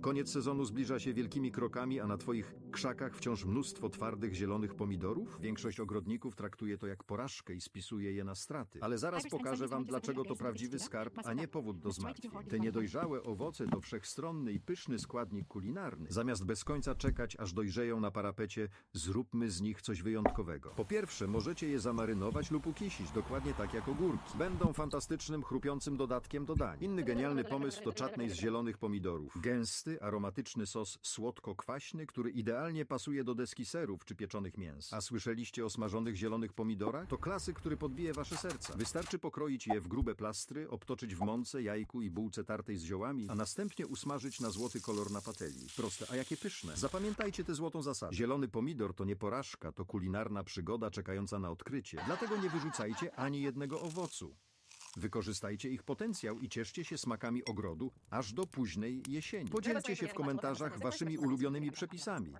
Koniec sezonu zbliża się wielkimi krokami, a na twoich krzakach wciąż mnóstwo twardych, zielonych pomidorów? Większość ogrodników traktuje to jak porażkę i spisuje je na straty. Ale zaraz pokażę wam, dlaczego to prawdziwy skarb, a nie powód do zmartwień. Te niedojrzałe owoce to wszechstronny i pyszny składnik kulinarny. Zamiast bez końca czekać, aż dojrzeją na parapecie, zróbmy z nich coś wyjątkowego. Po pierwsze, możecie je zamarynować lub ukisić, dokładnie tak jak ogórki. Będą fantastycznym, chrupiącym dodatkiem do dań. Inny genialny pomysł to czatnej z zielonych pomidorów. Gęsty, aromatyczny sos słodko-kwaśny, który idealnie pasuje do deski serów czy pieczonych mięs. A słyszeliście o smażonych zielonych pomidorach? To klasyk, który podbije wasze serca. Wystarczy pokroić je w grube plastry, obtoczyć w mące, jajku i bułce tartej z ziołami, a następnie usmażyć na złoty kolor na patelni. Proste, a jakie pyszne. Zapamiętajcie tę złotą zasadę. Zielony pomidor to nie porażka, to kulinarna przygoda czekająca na odkrycie. Dlatego nie wyrzucajcie ani jednego owocu. Wykorzystajcie ich potencjał i cieszcie się smakami ogrodu aż do późnej jesieni. Podzielcie się w komentarzach waszymi ulubionymi przepisami.